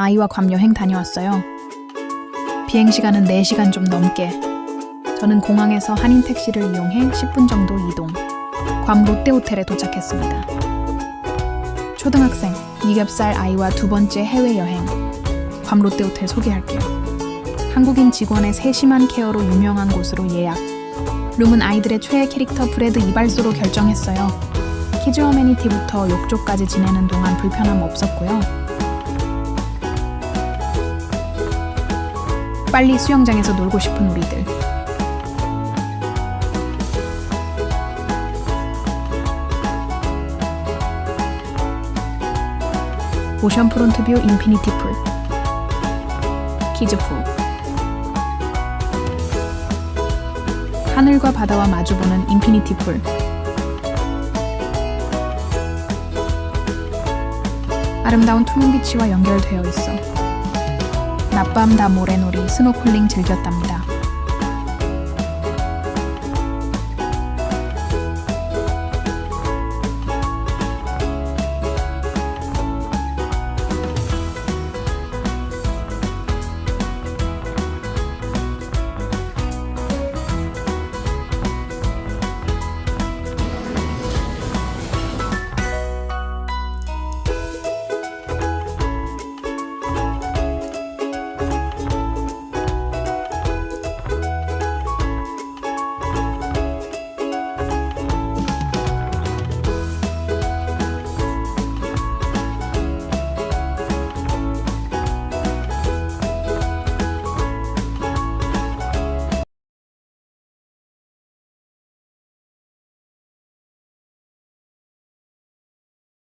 아이와 괌 여행 다녀왔어요. 비행 시간은 4시간 좀 넘게. 저는 공항에서 한인 택시를 이용해 10분 정도 이동. 괌 롯데호텔에 도착했습니다. 초등학생, 2겹살 아이와 두 번째 해외여행. 괌 롯데호텔 소개할게요. 한국인 직원의 세심한 케어로 유명한 곳으로 예약. 룸은 아이들의 최애 캐릭터 브레드 이발소로 결정했어요. 키즈 어메니티부터 욕조까지 지내는 동안 불편함 없었고요. 빨리 수영장에서 놀고 싶은 우리들. 오션 프론트 뷰 인피니티 풀. 키즈 푸. 하늘과 바다와 마주보는 인피니티 풀. 아름다운 투명 비치와 연결되어 있어. 낮밤 다 모래놀이, 스노클링 즐겼답니다.